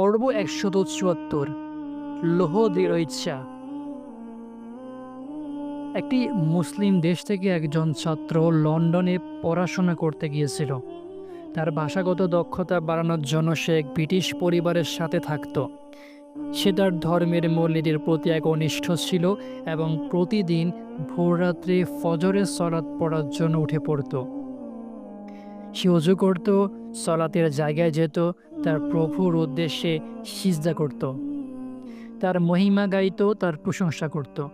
পর্ব একশত চুয়াত্তর। লোহ দৃঢ় ইচ্ছা। একটি মুসলিম দেশ থেকে একজন ছাত্র লন্ডনে পড়াশোনা করতে গিয়েছিল। তার ভাষাগত দক্ষতা বাড়ানোর জন্য সে এক ব্রিটিশ পরিবারের সাথে থাকত। সে তার ধর্মের মূলনীতির প্রতি এক অনিষ্ঠ ছিল এবং প্রতিদিন ভোররাত্রে ফজরের সলাৎ পড়ার জন্য উঠে পড়ত। সে অজু করত, সলাতের জায়গায় যেত, তার প্রভুর উদ্দেশ্যে সিজদা করত। তার মহিমা গাইত, তার প্রশংসা করত।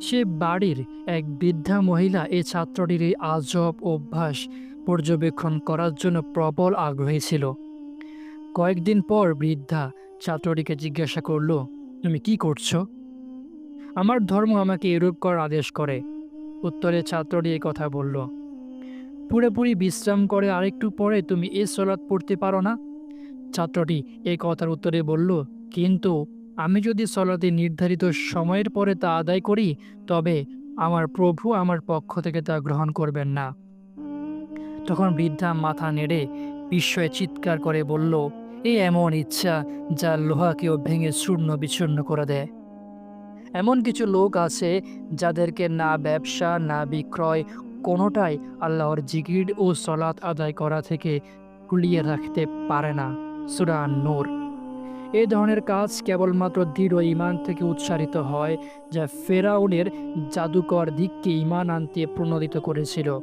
সে বাড়ির এক বৃদ্ধা মহিলা এই ছাত্রটির এই আজব অভ্যাস পর্যবেক্ষণ করার জন্য প্রবল আগ্রহী ছিল। কয়েকদিন পর বৃদ্ধা ছাত্রটিকে জিজ্ঞাসা করল, তুমি কি করছ? আমার ধর্ম আমাকে এরূপ করার আদেশ করে। উত্তরে ছাত্রটি এই কথা বলল পুরোপুরি বিশ্রাম করে আরেকটু পরে তুমি এ সলাৎ পড়তে পারো না? ছাত্রটি এই কথার উত্তরে বলল, কিন্তু আমি যদি সলাতে নির্ধারিত সময়ের পরে তা আদায় করি, তবে আমার প্রভু আমার পক্ষ থেকে তা গ্রহণ করবেন না। তখন বৃদ্ধা মাথা নেড়ে বিস্ময়ে চিৎকার করে বলল, এ এমন ইচ্ছা যা লোহাকেও ভেঙে চূর্ণ বিচূর্ণ করে দেয়। এমন কিছু লোক আছে যাদেরকে না ব্যবসা, না বিক্রয় কোনোটাই আল্লাহর জিকির ও সলাৎ আদায় করা থেকে কুলিয়ে রাখতে পারে না, সুরা নূর এ ধরনের কাজ কেবলমাত্র দৃঢ় ইমান থেকে উৎসারিত হয়, যা ফেরাউনের জাদুকর দিককে ইমান আনতে প্রণোদিত করেছিল।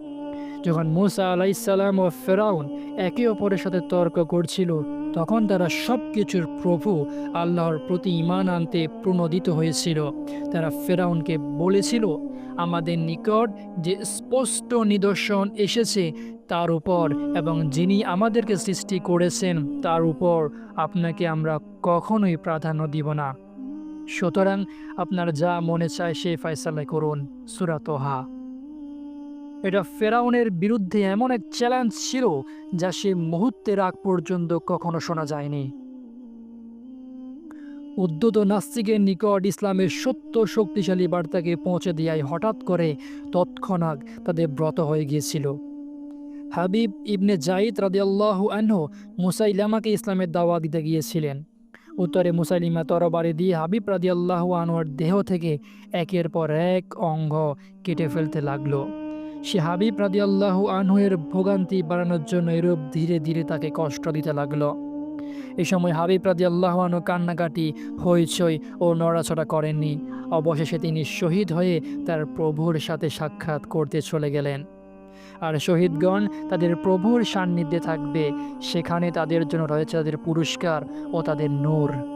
যখন মুসা আলাইসাল্লাম ও ফেরাউন একে অপরের সাথে তর্ক করছিল, তখন তারা সব কিছুর প্রভু আল্লাহর প্রতি ইমান আনতে প্রণোদিত হয়েছিল। তারা ফেরাউনকে বলেছিল আমাদের নিকট যে স্পষ্ট নিদর্শন এসেছে তার উপর এবং যিনি আমাদেরকে সৃষ্টি করেছেন তার উপর আপনাকে আমরা কখনোই প্রাধান্য দিব না। সুতরাং আপনার যা মনে চায় সে ফয়সালা করুন সুরাতহা এটা ফেরাউনের বিরুদ্ধে এমন এক চ্যালেঞ্জ ছিল যা সে মুহূর্তের আগ পর্যন্ত কখনো শোনা যায়নি। উদ্যত নাস্তিকের নিকট ইসলামের সত্য শক্তিশালী বার্তাকে পৌঁছে দেওয়ায় হঠাৎ করে তৎক্ষণাৎ তাদের ব্রত হয়ে গিয়েছিল। হাবিব ইবনে জাইদ রাদিয়াল্লাহু আনহু মুসাইলামাকে ইসলামের দাওয়া দিতে গিয়েছিলেন। উত্তরে মুসাইলিমা তরবারি দিয়ে হাবিব রাদিয়াল্লাহু আনোয়ার দেহ থেকে একের পর এক অঙ্গ কেটে ফেলতে লাগল। সে হাবিব রাদিয়াল্লাহু আনহুয়ের ভোগান্তি বাড়ানোর জন্য এরূপ ধীরে ধীরে তাকে কষ্ট দিতে লাগল। এই সময় হাবিব রাজি আল্লাহানু কান্নাকাটি, হইচই ও নড়াছড়া করেননি। অবশেষে তিনি শহীদ হয়ে তার প্রভুর সাথে সাক্ষাৎ করতে চলে গেলেন। আর শহীদগণ তাদের প্রভুর সান্নিধ্যে থাকবে। সেখানে তাদের জন্য রয়েছে তাদের পুরস্কার ও তাদের নূর।